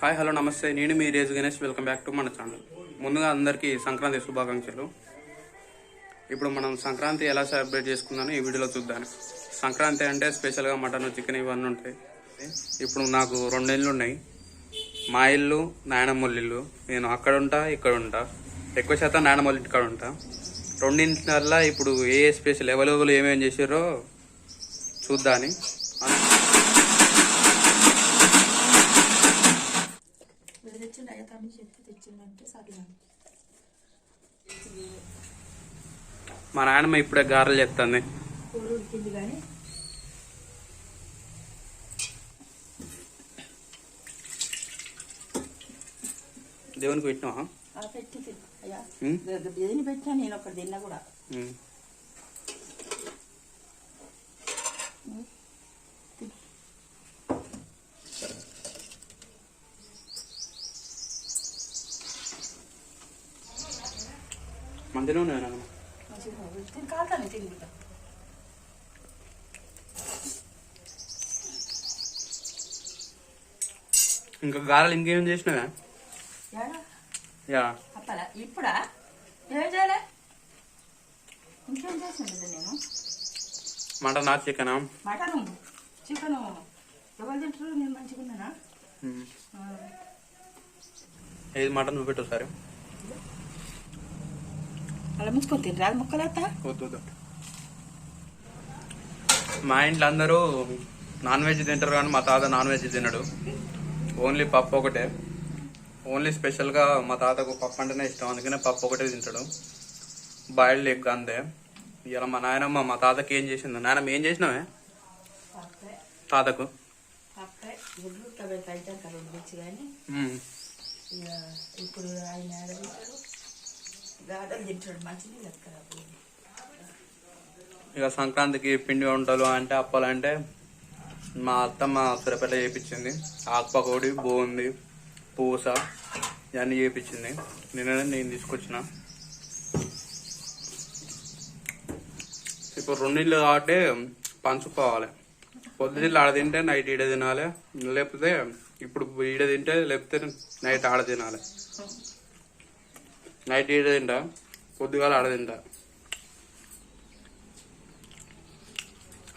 Hi hello నమస్తే. నేను మీ రేజు గణేష్. వెల్కమ్ బ్యాక్ టు మన ఛానల్. ముందుగా అందరికీ సంక్రాంతి శుభాకాంక్షలు. ఇప్పుడు మనం సంక్రాంతి ఎలా సెలబ్రేట్ చేసుకుందామో ఈ వీడియోలో చూద్దాం. సంక్రాంతి అంటే స్పెషల్గా మటన్ చికెన్ ఇవన్నీ ఉంటాయి. ఇప్పుడు నాకు రెండు ఇళ్ళు ఉన్నాయి. మా ఇల్లు నాయనమ్మోళ్ళ ఇల్లు. నేను అక్కడ ఉంటా ఇక్కడ ఉంటా. ఎక్కువ శాతం నాయనమ్మోళ్ళ ఇంటికాడ ఉంటా. రెండింటివల్ల ఇప్పుడు ఏ ఏ స్పెషల్ అవైలబుల్ ఏమేమి చేసారో చూద్దాని వీడు తెచ్చిండు అయ్యా తమ్మి చెప్తే తెచ్చిండంటే సర్లే మా నాయనమ్మ ఇప్పుడే గారెలు చెప్తుంది కూర ఉడికింది కానీ. దేవునికి పెట్టినావా? ఆ పెట్టి అయ్యా. దేని పెట్టినా నేను ఒకటి తిన్నా కూడా ఉమ్. మంచిగా ఉన్నాయి నాన్నమ్మ మంచిగా ఉంది. తిని కాలుతాను తిని బిడ్డ ఇంకా గారెలు ఇంకేం చేసినావా? యా. ఇప్పుడా? ఏం చేయలే? ఇంకేం చేసిన నేను? మటన్ చికెనా? మటను. చికెను. ఎవరు తింటారు? నేను మంచిగా ఉన్నానా ఏది మటన్ చూపెట్టు ఒకసారి. అలా. మా ఇంట్లో అందరూ నాన్ వెజ్ తింటారు కానీ మా తాత నాన్ వెజ్ తినడు. ఓన్లీ పప్పు ఒకటే. ఓన్లీ స్పెషల్గా మా తాతకు పప్పు అంటేనే ఇష్టం. అందుకనే పప్పు ఒకటే తింటాడు. బాయిల్డ్ ఎగ్ అంతే. ఇలా మా నాయనమ్మ మా తాతకి ఏం చేసింది? నాయనమ్మ ఏం చేసినావే? తాతకు? ఇప్పుడు ఆయన ఇక సంక్రాంతికి పిండి వంటలు అంటే అప్పలు అంటే మా అత్తమ్మ సురపేట చేయించింది ఆకుపకోడి బోంది పూస ఇవన్నీ చేయించింది నిన్ననే నేను తీసుకొచ్చిన. ఇప్పుడు రెండిళ్ళు కాబట్టి పంచుకోవాలి. పొద్దున్న ఆడ తింటే నైట్ ఈడ తినాలి. లేకపోతే ఇప్పుడు ఈడ తింటే లేకపోతే నైట్ ఆడ తినాలి. నైట్ ఈడ తింటా పొద్దుగాల ఆడ తింటా.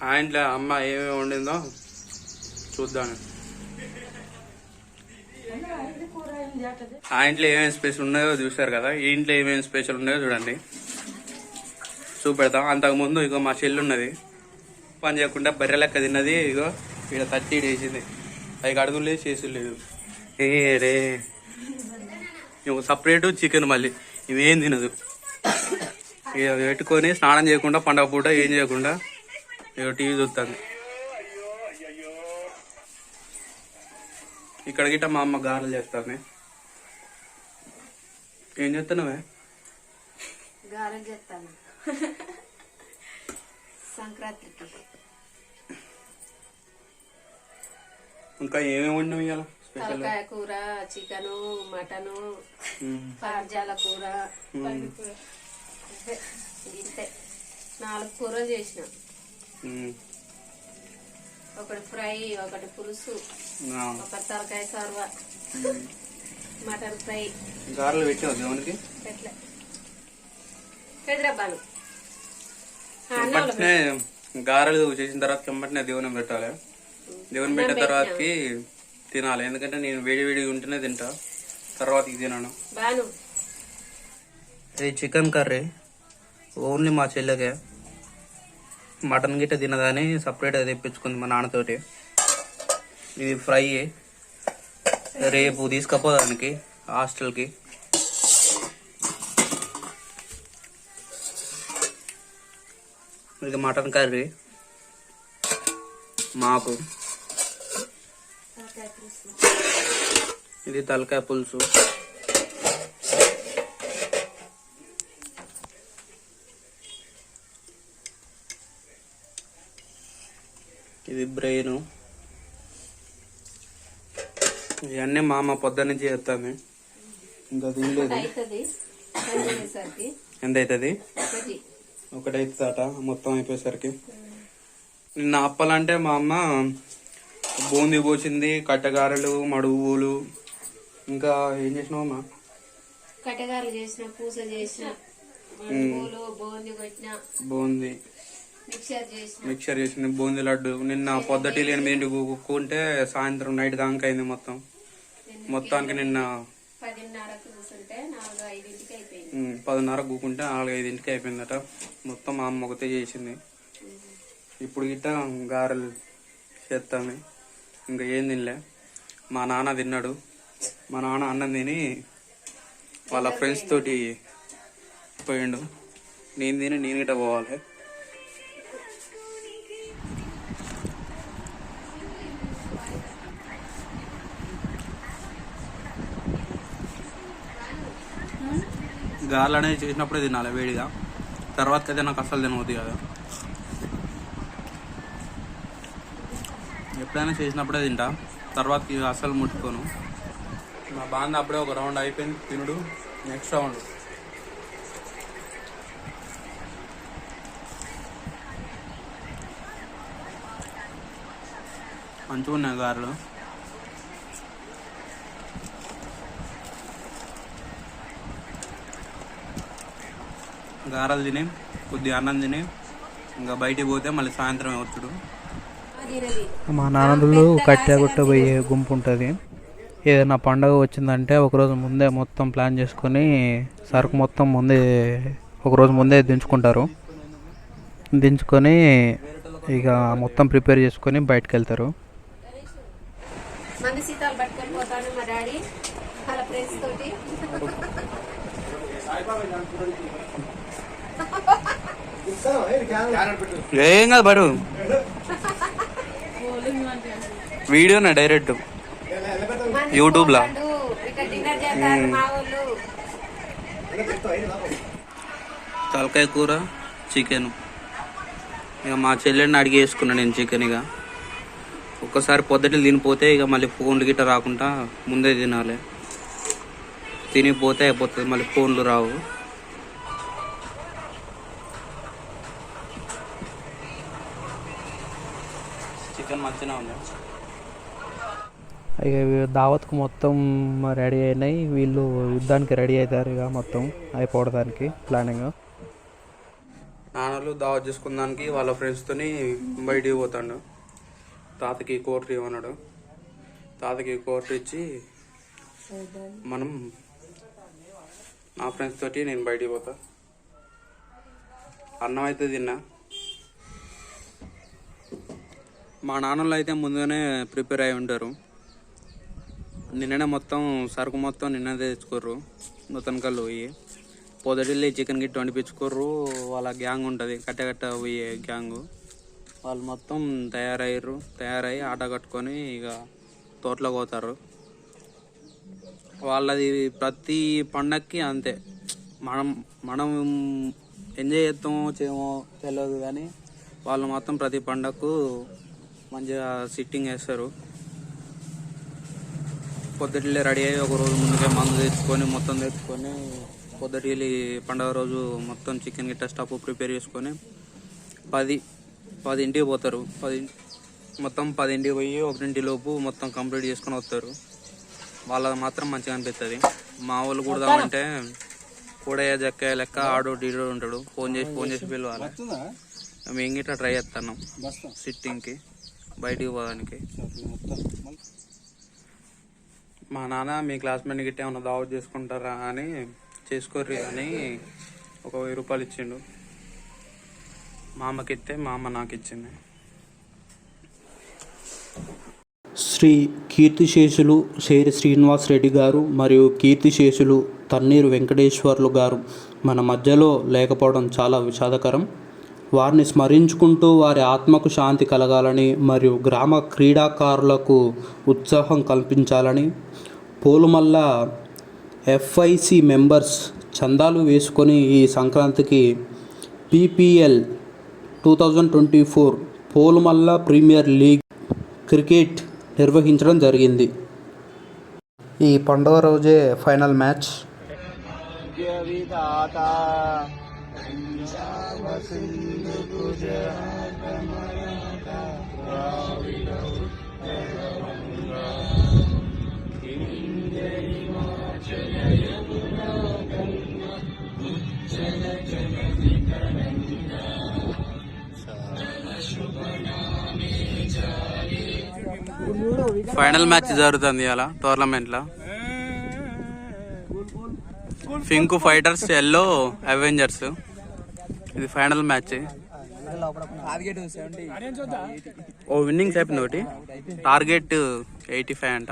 ఆ ఇంట్లో అమ్మ ఏమేమి వండిందో చూద్దాను. ఆ ఇంట్లో ఏమేమి స్పెషల్ ఉన్నాయో చూసారు కదా ఈ ఇంట్లో ఏమేమి స్పెషల్ ఉన్నాయో చూడండి. చూపెడతాం. అంతకుముందు ఇగో మా చెల్లి ఉన్నది. పని చేయకుండా బర్రె లెక్క తిన్నది ఇగో ఇక్కడ తట్టి వేసింది. ఐదు అడుగులు లేదు చేసి లేదు ఏ రే ఇగో సపరేట్ చికెన్ మళ్ళీ. ఇవేం తినదు. ఇక పెట్టుకొని స్నానం చేయకుండా పండగ పూట ఏం చేయకుండా ఇక టీవీ చూస్తుంది. ఇక్కడ గిట్ట మా అమ్మ గారెలు చేస్తాను ఏం చేస్తున్నావే గారెలు చేస్తాను సంక్రాంతికి. ఇంకా ఏమేమి వండినావు ఇవాళ తలకాయ కూర చికెను మటను. పార్జాల కూర ఇంతే నాలుగు కూరలు చేసిన. ఒకటి ఫ్రై ఒకటి పులుసు ఒకటి తలకాయ సర్వ మటన్ ఫ్రై. గారెలు పెట్టావు దేవునికి? వెంటనే గారెలు చేసిన తర్వాత చెమ్మటనే దేవుని పెట్టాలి. దేవుని పెట్టిన తర్వాతకి తినాలి. ఎందుకంటే నేను వేడి వేడి ఉంటేనే తింటా. తర్వాతకి తినను. బాను. ఇది చికెన్ కర్రీ ఓన్లీ మా చెల్లెకే. మటన్ గిట్ట తినదని సపరేట్గా తెప్పించుకుంది మా నాన్నతోటి. ఇది ఫ్రై. రేపు తీసుకపోదానికి హాస్టల్కి. ఇది మటన్ కర్రీ. మాకు. ఇది తలకాయ పులుసు. ఇది బ్రెయిన్. ఇవన్నీ మా అమ్మ పొద్దు నుంచి చేస్తాను ఇంకా తినలేదు. ఎంత అవుతుంది ఒకటి ఒకటి. అవుతుందట మొత్తం అయిపోయేసరికి. నిన్న అప్పాలంటే మా అమ్మ బూందీ పోసింది కట్టెగారెలు మడుగులు ఇంకా ఏం చేసినావు అమ్మా? కట్టెగారులు చేసిన పూస చేసిన బూంది కొట్టిన బూందీ మిక్చర్ చేసింది బూందీ లడ్డు. నిన్న పొద్దుటి ఎనిమిదింటికి కూకుంటే సాయంత్రం నైట్ దాకా అయింది మొత్తం. మొత్తానికి నిన్న పదిన్నర కూకుంటే నాలుగు ఐదింటికి అయిపోయిందట. మొత్తం మా అమ్మ ఒకతే చేసింది. ఇప్పుడు గిట్ట గారెలు చేస్తాను ఇంకా ఏం తినలే. మా నాన్న తిన్నాడు. మా నాన్న అన్నం తిని వాళ్ళ ఫ్రెండ్స్ తోటి పోయిండు. నేను తిని నేను గిట్ట పోవాలి. గారెలు అనేది చేసినప్పుడే తినాలి వేడిగా. తర్వాత అయితే నాకు అసలు తినవద్దు కదా. ఎప్పుడైనా చేసినప్పుడే తింటా. తర్వాత అసలు ముట్టుకోను. మా బాంధ అప్పుడే ఒక రౌండ్ అయిపోయింది. తినుడు. Next round. మంచిగా ఉన్నాయి గారెలు. గారెలు తిని కొద్దిగా అన్నం తిని ఇంకా బయటికి పోతే మళ్ళీ సాయంత్రం వచ్చుడు మా నాన్నలు కట్టెగుట్ట పోయే గుంపు ఉంటుంది. ఏదైనా పండగ వచ్చిందంటే ఒకరోజు ముందే మొత్తం ప్లాన్ చేసుకొని సరుకు మొత్తం ముందే ఒకరోజు ముందే దించుకుంటారు. దించుకొని ఇక మొత్తం ప్రిపేర్ చేసుకొని బయటకు వెళ్తారు. మంది సీతాలు పట్టుకొని పోతాడు మా డాడీ వాళ్ళ ఫ్రెండ్స్ తోటి. ఏం కాదు బడు వీడియోనే డైరెక్ట్ మంది యూట్యూబ్ లా పోతాడు, ఇక్కడ డిన్నర్ చేస్తారు మా వాళ్ళు తలకాయ కూర చికెన్ ఇక మా చెల్లెడిని అడిగి వేసుకున్నా నేను చికెన్ ఇక. ఒక్కసారి పొద్దుట తినిపోతే ఇక మళ్ళీ ఫోన్లు గిట్ట రాకుండా ముందే తినాలి. తినిపోతే అయిపోతుంది మళ్ళీ ఫోన్లు రావు. చికెన్ మంచిగా ఉంది? ఇక దావత్కు మొత్తం రెడీ అయినాయి. వీళ్ళు యుద్ధానికి రెడీ అవుతారు ఇక మొత్తం అయిపోవడానికి ప్లానింగ్. నాన్నలు దావత్ చేసుకున్నానికి వాళ్ళ ఫ్రెండ్స్తోని బయటికి పోతాడు. తాతకి కోర్టు ఇవ్వన్నాడు తాతకి కోటర్ ఇచ్చి మనం నా ఫ్రెండ్స్ తోటి నేను బయటికి పోతా. అన్నం అయితే తిన్నా. మా నాన్నలు అయితే ముందుగానే ప్రిపేర్ అయి ఉంటారు. నిన్ననే మొత్తం సరుకు మొత్తం నిన్న తెచ్చుకోర్రు. నూతన కళ్ళు పోయి. పొదటిల్లి చికెన్ గిట్ట వండిపించుకోర్రు వాళ్ళ గ్యాంగ్ ఉంటుంది. కట్ట పోయే గ్యాంగు వాళ్ళు మొత్తం తయారయ్యారు తయారయ్యి ఆట కట్టుకొని ఇక తోటలోకి పోతారు వాళ్ళది ప్రతి పండక్కి అంతే. మనం మనం ఎంజాయ్ చేస్తామో చేయమో తెలియదు కానీ వాళ్ళు మాత్రం ప్రతి పండగకు మంచిగా సిట్టింగ్ వేస్తారు పొద్దుటిల్లి రెడీ అయ్యి ఒక రోజు ముందుకే మందు తెచ్చుకొని మొత్తం తెచ్చుకొని పొద్దుటిల్లి పండగ రోజు మొత్తం చికెన్ గిట్ట స్టఫ్ ప్రిపేర్ చేసుకొని పది పదింటికి పోతారు. పది మొత్తం పదింటికి పోయి ఒకటింటి లోపు మొత్తం కంప్లీట్ చేసుకొని వస్తారు. వాళ్ళది మాత్రం మంచిగా అనిపిస్తుంది మా వాళ్ళు కూడా అంటే కూడయ్య జక్కయ్య లెక్క ఆడో డీడో ఉంటాడు. ఫోన్ చేసి ఫోన్ చేసి పిలవాలి. మేము గిట్లా ట్రై చేస్తున్నాం సిట్టింగ్కి బయటికి పోవడానికి. మా నాన్న మీ క్లాస్మేట్ గిట్ట ఏమన్నా దావత్ చేసుకుంటారా అని చేసుకోర్రి అని ఒక వెయ్యి రూపాయలు ఇచ్చిండు. మా అమ్మకి ఇస్తే మా అమ్మ నాకు ఇచ్చింది శ్రీ కీర్తిశేషులు శేరి శ్రీనివాస్ రెడ్డి గారు మరియు కీర్తిశేషులు తన్నీరు వెంకటేశ్వర్లు గారు మన మధ్యలో లేకపోవడం చాలా విషాదకరం. వారిని స్మరించుకుంటూ వారి ఆత్మకు శాంతి కలగాలని మరియు గ్రామ క్రీడాకారులకు ఉత్సాహం కల్పించాలని పోలుమల్ల ఎఫ్ఐసి మెంబర్స్ చందాలు వేసుకొని ఈ సంక్రాంతికి PPL two thousand twenty four Polumalla premier league cricket నిర్వహించడం జరిగింది. ఈ పండుగ రోజే ఫైనల్ మ్యాచ్. ఫైనల్ మ్యాచ్ జరుగుతుంది అలా టోర్నమెంట్లో పింక్ ఫైటర్స్ ఎల్లో అవెంజర్స్ ఇది ఫైనల్ మ్యాచ్. ఓ విన్నింగ్స్ అయిపోయింది ఒకటి. టార్గెట్ ఎయిటీ ఫైవ్ అంట.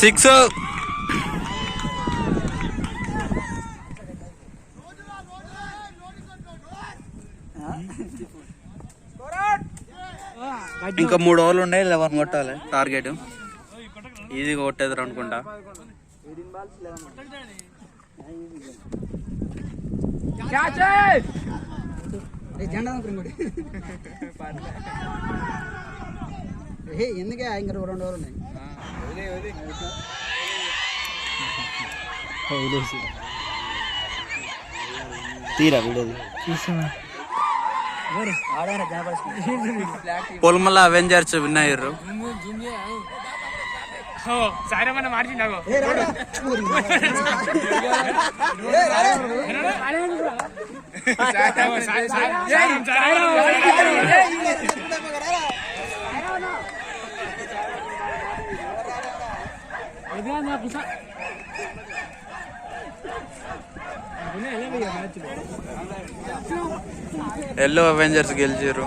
సిక్స్. ఇంకా మూడు ఓవర్లు ఉన్నాయి లెవెన్ కొట్టాలి. టార్గెట్ ఈజీ కొట్టేద్దరు అనుకుంటా ఎందుకే ఇంకా రెండు రోజులు ఉన్నాయి? తీరా వీడేది జ్ఞాపకం పొలమల్ల అవెంజర్స్ విన్ అయ్యారు ఎల్లో అవెంజర్స్ గెలిచారు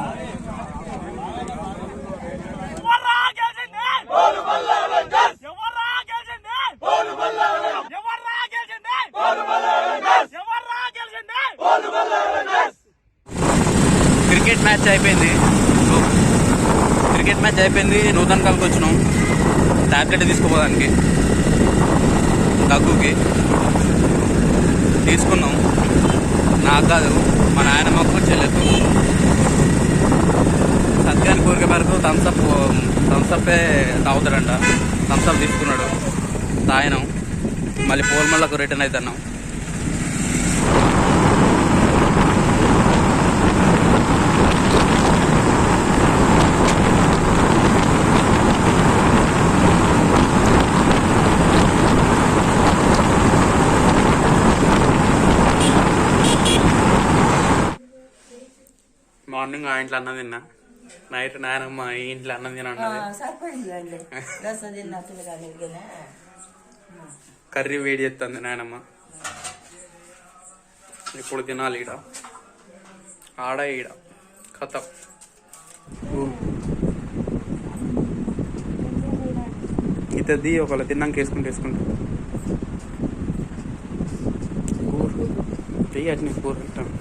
క్రికెట్ మ్యాచ్ అయిపోయింది. క్రికెట్ మ్యాచ్ అయిపోయింది. నూతన కాలకి వచ్చినాం టాబ్లెట్ తీసుకోపోదానికి. దగ్గుకి తీసుకున్నాం. నాకు కాదు మా నాయనమ్మకు చెల్లెకు. సత్యాన్ని కోరిక మేరకు థమ్స్అప్ థమ్స్అప్పే తాగుతాడంట. థమ్స్అప్ తీసుకున్నాడు. తాగినాం. మళ్ళీ పోల్మళ్ళకు రిటర్న్ అవుతున్నాం మార్నింగ్ ఆ ఇంట్లో అన్నం తిన్నా. నైట్ నాయనమ్మ ఈ ఇంట్లో అన్నం తిన అన్నది సరిపోయింది అండి. రసం తిన్న పిల్లగాని ఇదిగనే. కర్రీ వేడి చేస్తుంది నాయనమ్మ ఇప్పుడు తినాలి ఈడ. ఆడ ఈడ. కథ. ఇతది ఒకవేళ తిన్నాక వేసుకుంటూ వేసుకుంటా. కూర. అట్నే కూర పెట్టాను.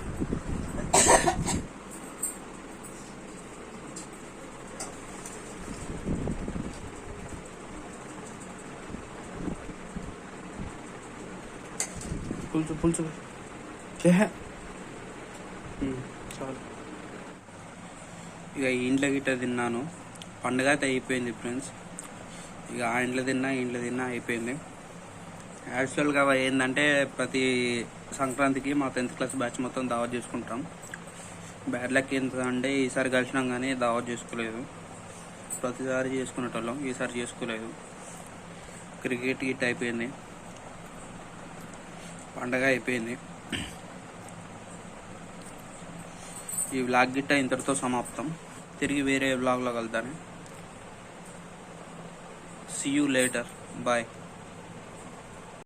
పులుసు పులుసు చేహ చాలు. ఇక ఇంట్లో గిట్ట తిన్నాను. పండుగ అయితే అయిపోయింది ఫ్రెండ్స్. ఇక ఆ ఇంట్లో తిన్నా ఇంట్లో తిన్నా అయిపోయింది. యాక్చువల్గా ఏంటంటే ప్రతి సంక్రాంతికి మా టెన్త్ క్లాస్ బ్యాచ్ మొత్తం దావత్ చేసుకుంటాం. బ్యాడ్ లక్ అంటే ఈసారి కలిసినాం కానీ దావత్ చేసుకోలేదు. ప్రతిసారి చేసుకునేటోళ్ళం ఈసారి చేసుకోలేదు. క్రికెట్ గిట్ అయిపోయింది. పండగ అయిపోయింది. ఈ వ్లాగ్ గిట్ట ఇంతటితో సమాప్తం. తిరిగి వేరే వ్లాగ్లో కలుద్దాను సీ యూ లేటర్ బాయ్